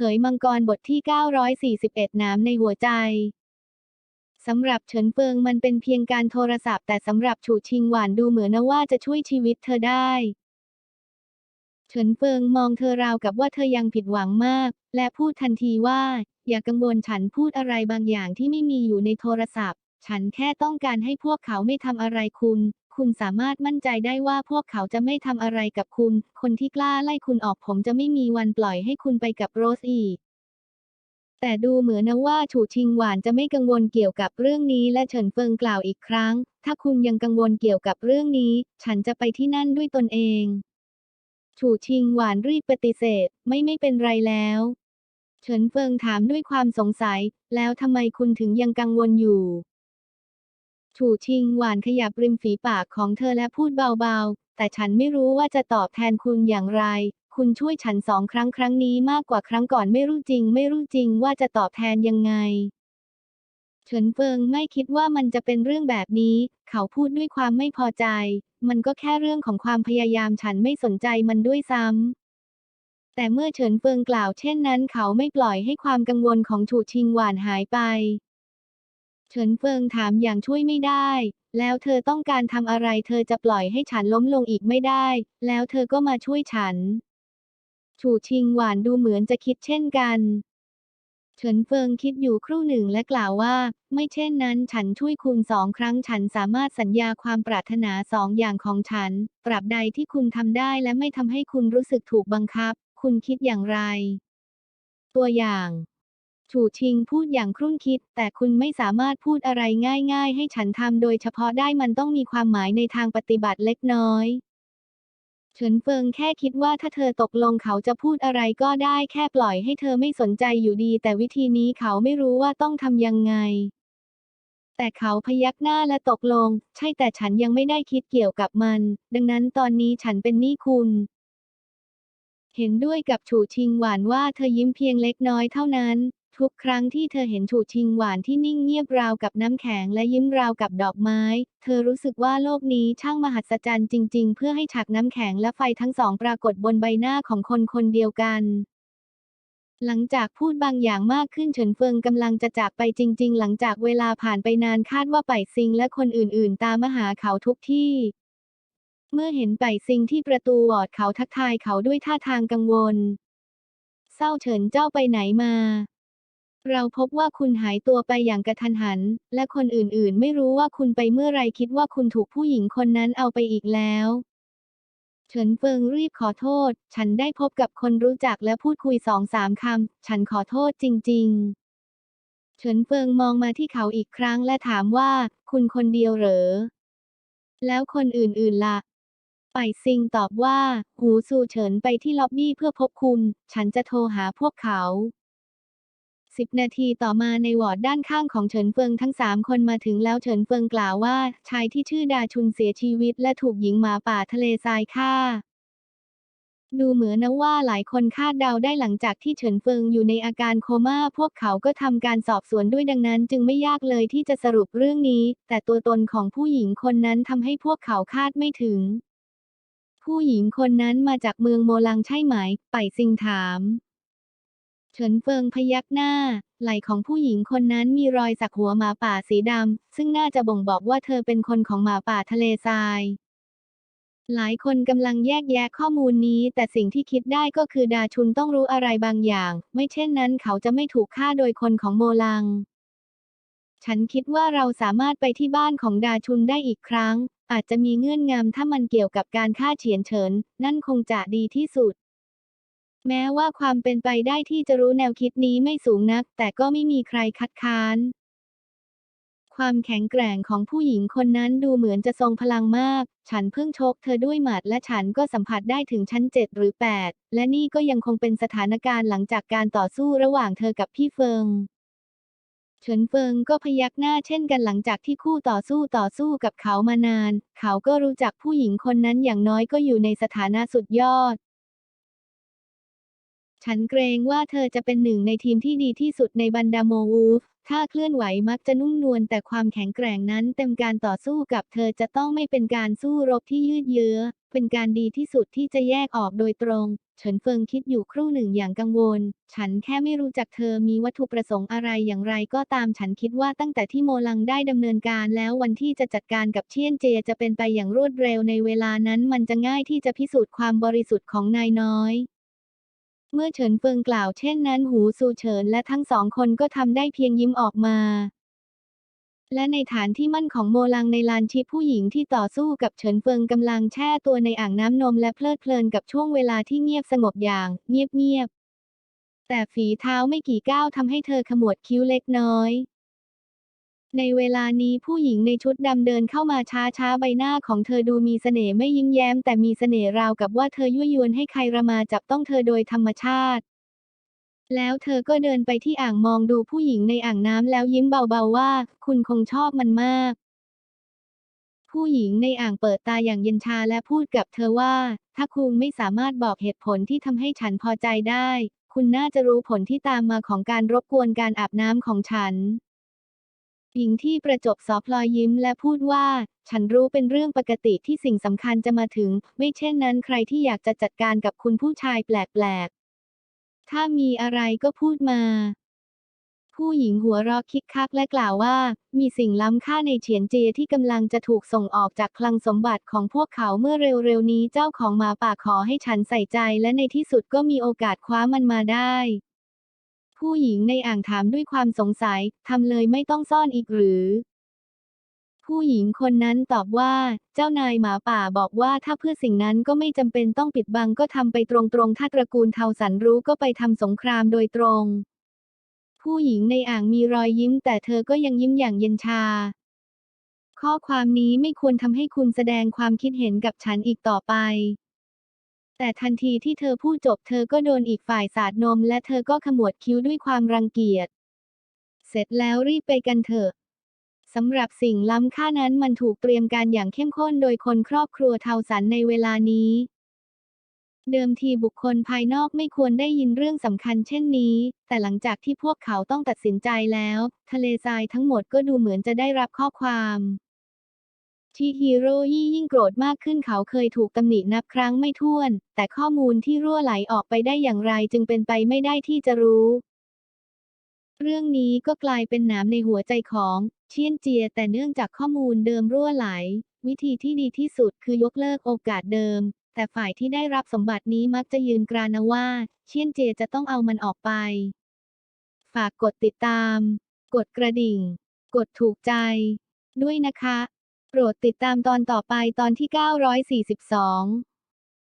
เขยมังกรบทที่ 941 น้ำในหัวใจสำหรับเฉินเฟิงมันเป็นเพียงการโทรศัพท์แต่สำหรับฉูชิงหวานดูเหมือนว่าจะช่วยชีวิตเธอได้ เฉินเฟิงมองเธอราวกับว่าเธอยังผิดหวังมาก และพูดทันทีว่า อย่ากังวลฉันพูดอะไรบางอย่างที่ไม่มีอยู่ในโทรศัพท์ ฉันแค่ต้องการให้พวกเขาไม่ทำอะไรคุณ คุณสามารถมั่นใจได้ว่าพวกเขาจะไม่ทำอะไรกับคุณ คนที่กล้าไล่คุณออกผมจะไม่มีวันปล่อยให้คุณไปกับโรสอีก แต่ดูเหมือนนะว่าฉูชิงหวานจะไม่กังวลเกี่ยวกับเรื่องนี้และเฉินเฟิงกล่าวอีกครั้ง ถ้าคุณยังกังวลเกี่ยวกับเรื่องนี้ ฉันจะไปที่นั่นด้วยตนเองฉูชิงหวานรีบปฏิเสธ ไม่ไม่เป็นไรแล้ว เฉินเฟิงถามด้วยความสงสัย แล้วทำไมคุณถึงยังกังวลอยู่ ฉูชิงหวานขยับริมฝีปากของเธอและพูดเบาๆ แต่ฉันไม่รู้ว่าจะตอบแทนคุณอย่างไร คุณช่วยฉันสองครั้งครั้งนี้มากกว่าครั้งก่อนไม่รู้จริง ไม่รู้จริงว่าจะตอบแทนยังไง เฉินเฟิงไม่คิดว่ามันจะเป็นเรื่องแบบนี้ เขาพูดด้วยความไม่พอใจ มันก็แค่เรื่องของความพยายามฉันไม่สนใจมันด้วยซ้ำแต่เมื่อเฉินเฟิงกล่าวเช่นนั้นเขาไม่ปล่อยให้ความกังวลของฉูชิงหวานหายไป เฉินเฟิงถามอย่างช่วยไม่ได้ แล้วเธอต้องการทำอะไร เธอจะปล่อยให้ฉันล้มลงอีกไม่ได้ แล้วเธอก็มาช่วยฉันฉูชิงหวานดูเหมือนจะคิดเช่นกันเฉินเฟิงคิดอยู่ครู่หนึ่งและกล่าวว่า ไม่เช่นนั้นฉันช่วยคุณสองครั้งฉันสามารถสัญญาความปรารถนาสองอย่างของฉัน ตราบใดที่คุณทำได้และไม่ทำให้คุณรู้สึกถูกบังคับ คุณคิดอย่างไร ตัวอย่าง ฉูชิงพูดอย่างครุ่นคิด แต่คุณไม่สามารถพูดอะไรง่ายๆ ให้ฉันทำโดยเฉพาะได้มันต้องมีความหมายในทางปฏิบัติเล็กน้อยเฉินเฟิงแค่คิดว่าถ้าเธอตกลงเขาจะพูดอะไรก็ได้แค่ปล่อยให้เธอไม่สนใจอยู่ดี แต่วิธีนี้เขาไม่รู้ว่าต้องทำยังไง แต่เขาพยักหน้าและตกลง ใช่แต่ฉันยังไม่ได้คิดเกี่ยวกับมัน ดังนั้นตอนนี้ฉันเป็นหนี้คุณ เห็นด้วยกับฉูชิงหวานว่าเธอยิ้มเพียงเล็กน้อยเท่านั้น ทุกครั้งที่เธอเห็นฉูชิงหวานที่นิ่งเงียบราวกับน้ำแข็งและยิ้มราวกับดอกไม้ เธอรู้สึกว่าโลกนี้ช่างมหัศจรรย์จริง ๆ เพื่อให้ฉากน้ำแข็งและไฟทั้งสองปรากฏบนใบหน้าของคนคนเดียวกันหลังจากพูดบางอย่างมากขึ้นเฉินเฟิงกำลังจะจากไปจริง ๆ หลังจากเวลาผ่านไปนานคาดว่าไปซิงและคนอื่น ๆ ตามมาหาเขาทุกที่ เมื่อเห็นไปซิงที่ประตูวอร์ดเขาทักทายเขาด้วยท่าทางกังวล เศร้าเฉินเจ้าไปไหนมา เราพบว่าคุณหายตัวไปอย่างกระทันหัน และคนอื่นๆ ไม่รู้ว่าคุณไปเมื่อไรคิดว่าคุณถูกผู้หญิงคนนั้นเอาไปอีกแล้วเฉินเฟิงรีบขอโทษ ฉันได้พบกับคนรู้จักและพูดคุยสองสามคำ ฉันขอโทษจริง ๆ เฉินเฟิงมองมาที่เขาอีกครั้งและถามว่า คุณคนเดียวเหรอ แล้วคนอื่นๆล่ะไปซิงตอบว่า หูซูเฉินไปที่ล็อบบี้เพื่อพบคุณ ฉันจะโทรหาพวกเขา สิบนาทีต่อมาในวอร์ดด้านข้างของเฉินเฟิงทั้งสามคนมาถึงแล้วเฉินเฟิงกล่าวว่า ชายที่ชื่อดาชุนเสียชีวิตและถูกหญิงหมาป่าทะเลทรายฆ่า ดูเหมือนนะว่าหลายคนคาดเดาได้หลังจากที่เฉินเฟิงอยู่ในอาการโคม่าพวกเขาก็ทำการสอบสวนด้วยดังนั้น จึงไม่ยากเลยที่จะสรุปเรื่องนี้ แต่ตัวตนของผู้หญิงคนนั้นทำให้พวกเขาคาดไม่ถึง ผู้หญิงคนนั้นมาจากเมืองโมลังใช่ไหม ไปซิงถาม ฉินเฟิงพยักหน้า ไหล่ของผู้หญิงคนนั้นมีรอยสักหัวหมาป่าสีดำ ซึ่งน่าจะบ่งบอกว่าเธอเป็นคนของหมาป่าทะเลทราย หลายคนกำลังแยกแยะข้อมูลนี้ แต่สิ่งที่คิดได้ก็คือดาชุนต้องรู้อะไรบางอย่าง ไม่เช่นนั้นเขาจะไม่ถูกฆ่าโดยคนของโมลัง ฉันคิดว่าเราสามารถไปที่บ้านของดาชุนได้อีกครั้ง อาจจะมีเงื่อนงำถ้ามันเกี่ยวกับการฆ่าเฉียนเฉิน นั่นคงจะดีที่สุด แม้ว่าความเป็นไปได้ที่จะรู้แนวคิดนี้ไม่สูงนัก แต่ก็ไม่มีใครคัดค้าน ความแข็งแกร่งของผู้หญิงคนนั้นดูเหมือนจะทรงพลังมาก ฉันเพิ่งชกเธอด้วยหมัดและฉันก็สัมผัสได้ถึงชั้นเจ็ดหรือแปดและนี่ก็ยังคงเป็นสถานการณ์หลังจากการต่อสู้ระหว่างเธอกับพี่เฟิงเฉินเฟิงก็พยักหน้าเช่นกันหลังจากที่คู่ต่อสู้ต่อสู้กับเขามานาน เขาก็รู้จักผู้หญิงคนนั้นอย่างน้อยก็อยู่ในสถานะสุดยอด ฉันเกรงว่าเธอจะเป็นหนึ่งในทีมที่ดีที่สุดในบรรดาโมวูฟ ถ้าเคลื่อนไหวมักจะนุ่มนวลแต่ความแข็งแกร่งนั้นเต็มการต่อสู้กับเธอจะต้องไม่เป็นการสู้รบที่ยืดเยื้อ เป็นการดีที่สุดที่จะแยกออกโดยตรง เฉินเฟิงคิดอยู่ครู่หนึ่งอย่างกังวล ฉันแค่ไม่รู้จักเธอมีวัตถุประสงค์อะไรอย่างไรก็ตามฉันคิดว่าตั้งแต่ที่โมลังได้ดำเนินการแล้ววันที่จะจัดการกับเชียนเจจะเป็นไปอย่างรวดเร็วในเวลานั้นมันจะง่ายที่จะพิสูจน์ความบริสุทธิ์ของนายน้อย เมื่อเฉินเฟิงกล่าวเช่นนั้นหูซูเฉินและทั้งสองคนก็ทำได้เพียงยิ้มออกมา และในฐานที่มั่นของโมลังในลานชิผู้หญิงที่ต่อสู้กับเฉินเฟิงกำลังแช่ตัวในอ่างน้ำนมและเพลิดเพลินกับช่วงเวลาที่เงียบสงบอย่าง เงียบๆแต่ฝีเท้าไม่กี่ก้าวทำให้เธอขมวดคิ้วเล็กน้อย ในเวลานี้ผู้หญิงในชุดดำเดินเข้ามาช้าๆใบหน้าของเธอดูมีเสน่ห์ไม่ยิ้มแย้ม แต่มีเสน่ห์ราวกับว่าเธอยั่วยวนให้ใครระมาจับต้องเธอโดยธรรมชาติ แล้วเธอก็เดินไปที่อ่างมองดูผู้หญิงในอ่างน้ำแล้วยิ้มเบาๆว่า คุณคงชอบมันมาก ผู้หญิงในอ่างเปิดตาอย่างเย็นชาและพูดกับเธอว่า ถ้าคุณไม่สามารถบอกเหตุผลที่ทำให้ฉันพอใจได้ คุณน่าจะรู้ผลที่ตามมาของการรบกวนการอาบน้ำของฉัน หญิงที่ประจบสอพลอยยิ้มและพูดว่า ฉันรู้เป็นเรื่องปกติที่สิ่งสำคัญจะมาถึง ไม่เช่นนั้นใครที่อยากจะจัดการกับคุณผู้ชายแปลกๆ ถ้ามีอะไรก็พูดมา ผู้หญิงหัวเราะคิกคักและกล่าวว่า มีสิ่งล้ำค่าในเฉียนเจียที่กำลังจะถูกส่งออกจากคลังสมบัติของพวกเขาเมื่อเร็วๆนี้เจ้าของหมาป่าขอให้ฉันใส่ใจและในที่สุดก็มีโอกาสคว้ามันมาได้ ผู้หญิงในอ่างถามด้วยความสงสัย ทำเลยไม่ต้องซ่อนอีกหรือ ผู้หญิงคนนั้นตอบว่า เจ้านายหมาป่าบอกว่าถ้าเพื่อสิ่งนั้นก็ไม่จำเป็นต้องปิดบังก็ทำไปตรงๆ ถ้าตระกูลเทาสันรู้ก็ไปทำสงครามโดยตรง ผู้หญิงในอ่างมีรอยยิ้ม แต่เธอก็ยังยิ้มอย่างเย็นชา ข้อความนี้ไม่ควรทำให้คุณแสดงความคิดเห็นกับฉันอีกต่อไป แต่ทันทีที่เธอพูดจบเธอก็โดนอีกฝ่ายสาดนม และเธอก็ขมวดคิ้วด้วยความรังเกียจ เสร็จแล้วรีบไปกันเถอะสำหรับสิ่งล้ำค่านั้นมันถูกเตรียมการอย่างเข้มข้นโดยคนครอบครัวเทาสันในเวลานี้ เดิมทีบุคคลภายนอกไม่ควรได้ยินเรื่องสำคัญเช่นนี้ แต่หลังจากที่พวกเขาต้องตัดสินใจแล้ว ทะเลทรายทั้งหมดก็ดูเหมือนจะได้รับข้อความ ที่ฮีโร่ยี่ยิ่งโกรธมากขึ้นเขาเคยถูกตำหนินับครั้งไม่ถ้วน แต่ข้อมูลที่รั่วไหลออกไปได้อย่างไรจึงเป็นไปไม่ได้ที่จะรู้ เรื่องนี้ก็กลายเป็นหนามในหัวใจของเชียนเจีย แต่เนื่องจากข้อมูลเดิมรั่วไหล วิธีที่ดีที่สุดคือยกเลิกโอกาสเดิม แต่ฝ่ายที่ได้รับสมบัตินี้มักจะยืนกรานว่า เชียนเจียจะต้องเอามันออกไป ฝากกดติดตาม กดกระดิ่ง กดถูกใจด้วยนะคะ โปรดติดตามตอนต่อไปตอนที่ 942